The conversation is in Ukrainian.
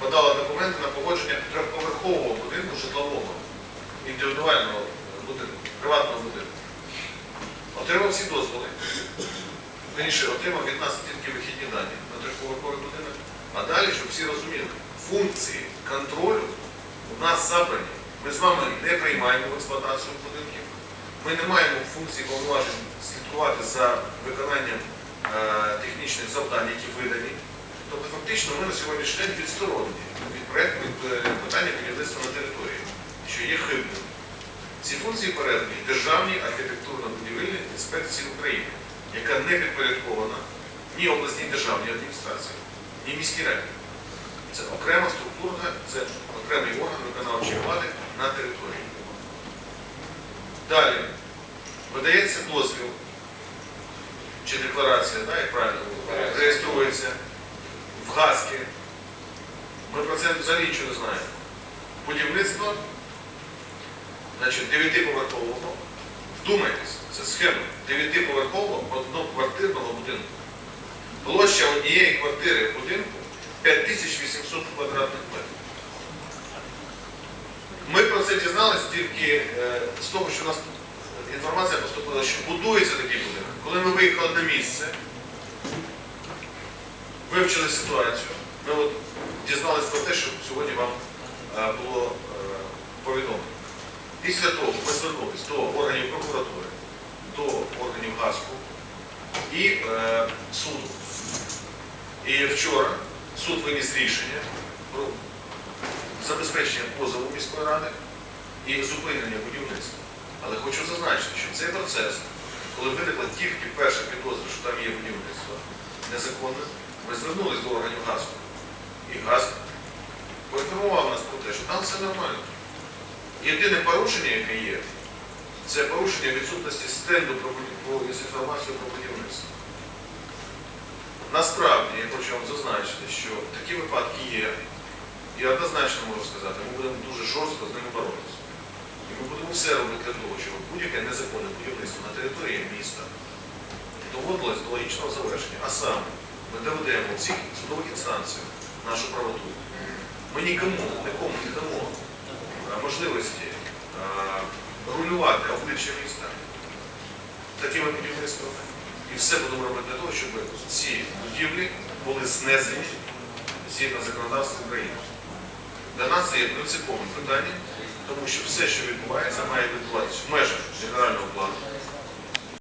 подала документи на погодження трьохповерхового будинку житлового, індивідуального будинку, приватного будинку. Отримав всі дозволи. Вірніше, отримав від нас тільки вихідні дані на трьохповерховий будинок. А далі, щоб всі розуміли, функції контролю у нас забрані. Ми з вами не приймаємо в експлуатацію будинків. Ми не маємо функції повноважень слідкувати за виконанням е, технічних завдань, які видані. Тобто фактично ми на сьогоднішній день відсторонені від проекту від е, питання будівництва на території, що є хибним. Ці функції передані Державній архітектурно-будівельній інспекції України, яка не підпорядкована ні обласній державній адміністрації, ні міській раді. Це окрема структурна, це окремий орган виконавчої влади на території. Далі видається дозвіл чи декларація, да, як правильно реєструється в ГАСКі. Ми про це взагалі нічого не знаємо. Будівництво значить, дев'ятиповерхового. Вдумайтесь, це схема дев'ятиповерхового одноквартирного будинку. Площа однієї квартири в будинку 5800 квадратних метрів. Ми про це дізналися тільки е, з того, що у нас інформація поступила, що будується такий будинок. Коли ми виїхали на місце, вивчили ситуацію, ми от дізналися про те, що сьогодні вам е, було е, повідомлено. Після того ми звернулися до органів прокуратури, до органів ГАСКу і е, суду. І вчора суд виніс рішення про забезпечення позову міської ради і зупинення будівництва. Але хочу зазначити, що цей процес, коли виникла тільки перша підозра, що там є будівництво незаконне, ми звернулися до органів ГАСКу. І ГАСК поінформував нас про те, що там все нормально. Єдине порушення, яке є, це порушення відсутності стенду про, інформацією про будівництво. Насправді, я хочу вам зазначити, що такі випадки є. І однозначно можу сказати, ми будемо дуже жорстко з ними боротися. І ми будемо все робити для того, щоб будь-яке незаконне будівництво на території міста доводилось до логічного завершення. А саме, ми доведемо в цих судових інстанціях нашу правоту. Ми нікому, нікому не дамо можливості рулювати обличчя міста такими будівництвами. І все будемо робити для того, щоб ці будівлі були знесені згідно законодавства України. Для нас це є принциповим питанням, тому що все, що відбувається, має відбуватися в межах генерального плану,